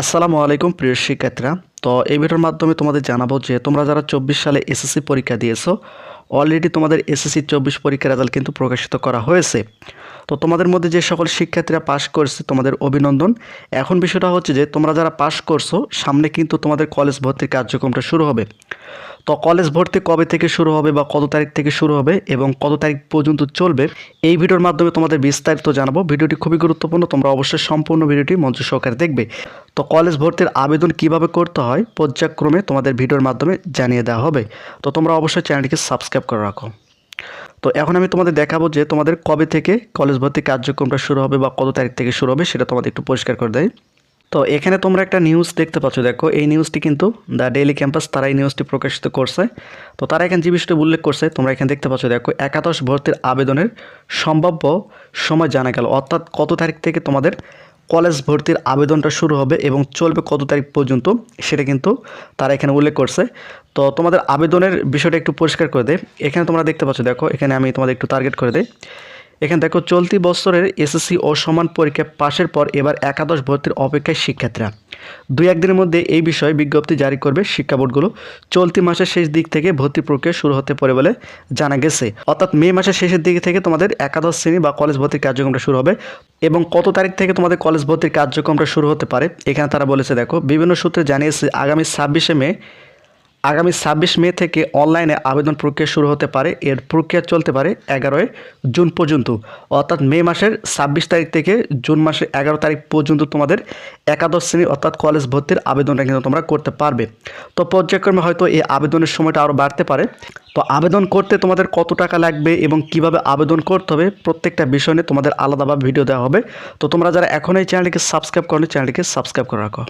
আসসালামু আলাইকুম, প্রিয় শিক্ষার্থীরা। তো এই ভিডিওর মাধ্যমে তোমাদের জানাব যে তোমরা যারা চব্বিশ সালে এসএসসি পরীক্ষা দিয়েছ অলরেডি তোমাদের এসএসসি চব্বিশ পরীক্ষার রেজাল্ট কিন্তু প্রকাশিত করা হয়েছে। তো তোমাদের মধ্যে যে সকল শিক্ষার্থীরা পাশ করছে, তোমাদের অভিনন্দন। এখন বিষয়টা হচ্ছে যে, তোমরা যারা পাশ করছ, সামনে কিন্তু তোমাদের কলেজ ভর্তির কার্যক্রমটা শুরু হবে। তো কলেজ ভর্তি কবে থেকে শুরু হবে বা কত তারিখ থেকে শুরু হবে এবং কত তারিখ পর্যন্ত চলবে, এই ভিডিওর মাধ্যমে তোমাদের বিস্তারিত জানাব। ভিডিওটি খুবই গুরুত্বপূর্ণ, তোমরা অবশ্যই সম্পূর্ণ ভিডিওটি মঞ্চ সহকারে দেখবে। তো কলেজ ভর্তির আবেদন কীভাবে করতে হয়, পর্যায়ক্রমে তোমাদের ভিডিওর মাধ্যমে জানিয়ে দেওয়া হবে। তো তোমরা অবশ্যই চ্যানেলটিকে সাবস্ক্রাইব করে রাখো। তো এখন আমি তোমাদের দেখাবো যে তোমাদের কবে থেকে কলেজ ভর্তি কার্যক্রমটা শুরু হবে বা কত তারিখ থেকে শুরু হবে, সেটা তোমাদের একটু পরিষ্কার করে দেয় তো এখানে তোমরা একটা নিউজ দেখতে পাচ্ছ, দেখো। এই নিউজটি কিন্তু দ্য ডেইলি ক্যাম্পাস তারা এই নিউজটি প্রকাশিত করছে। তো তারা এখানে যে বিষয়টি উল্লেখ করছে, তোমরা এখানে দেখতে পাচ্ছ, দেখো, একাদশ ভর্তির আবেদনের সম্ভাব্য সময় জানা গেল। অর্থাৎ কত তারিখ থেকে তোমাদের কলেজ ভর্তির আবেদনটা শুরু হবে এবং চলবে কত তারিখ পর্যন্ত সেটা কিন্তু তারা এখানে উল্লেখ করছে। তো তোমাদের আবেদনের বিষয়টা একটু পরিষ্কার করে দেয় এখানে তোমরা দেখতে পাচ্ছ, দেখো, এখানে আমি তোমাদের একটু টার্গেট করে দেয় এখানে দেখো, চলতি বছরের এসএসসি ও সমান পরীক্ষা পাশের পর এবার একাদশ ভর্তির অপেক্ষায় শিক্ষার্থীরা। দুই একদিনের মধ্যে এই বিষয়ে বিজ্ঞপ্তি জারি করবে শিক্ষা বোর্ডগুলো। চলতি মাসের শেষ দিক থেকে ভর্তি প্রক্রিয়া শুরু হতে পারে বলে জানা গেছে। অর্থাৎ মে মাসের শেষের দিক থেকে তোমাদের একাদশ শ্রেণি বা কলেজ ভর্তির কার্যক্রমটা শুরু হবে এবং কত তারিখ থেকে তোমাদের কলেজ ভর্তির কার্যক্রমটা শুরু হতে পারে, এখানে তারা বলেছে দেখো। বিভিন্ন সূত্রে জানিয়েছে আগামী ছাব্বিশে মে আগামী ছাব্বিশ মে থেকে অনলাইনে আবেদন প্রক্রিয়া শুরু হতে পারে। এর প্রক্রিয়া চলতে পারে এগারোই জুন পর্যন্ত। অর্থাৎ মে মাসের ছাব্বিশ তারিখ থেকে জুন মাসের এগারো তারিখ পর্যন্ত তোমাদের একাদশ শ্রেণি অর্থাৎ কলেজ ভর্তির আবেদনটা কিন্তু তোমরা করতে পারবে। তো পর্যায়ক্রমে হয়তো এই আবেদনের সময়টা আরও বাড়তে পারে। তো আবেদন করতে তোমাদের কত টাকা লাগবে এবং কীভাবে আবেদন করতে হবে প্রত্যেকটা বিষয় নিয়ে তোমাদের আলাদাভাবে ভিডিও দেওয়া হবে। তো তোমরা যারা এখন এই চ্যানেলটিকে সাবস্ক্রাইব করো চ্যানেলটিকে সাবস্ক্রাইব করে রাখো।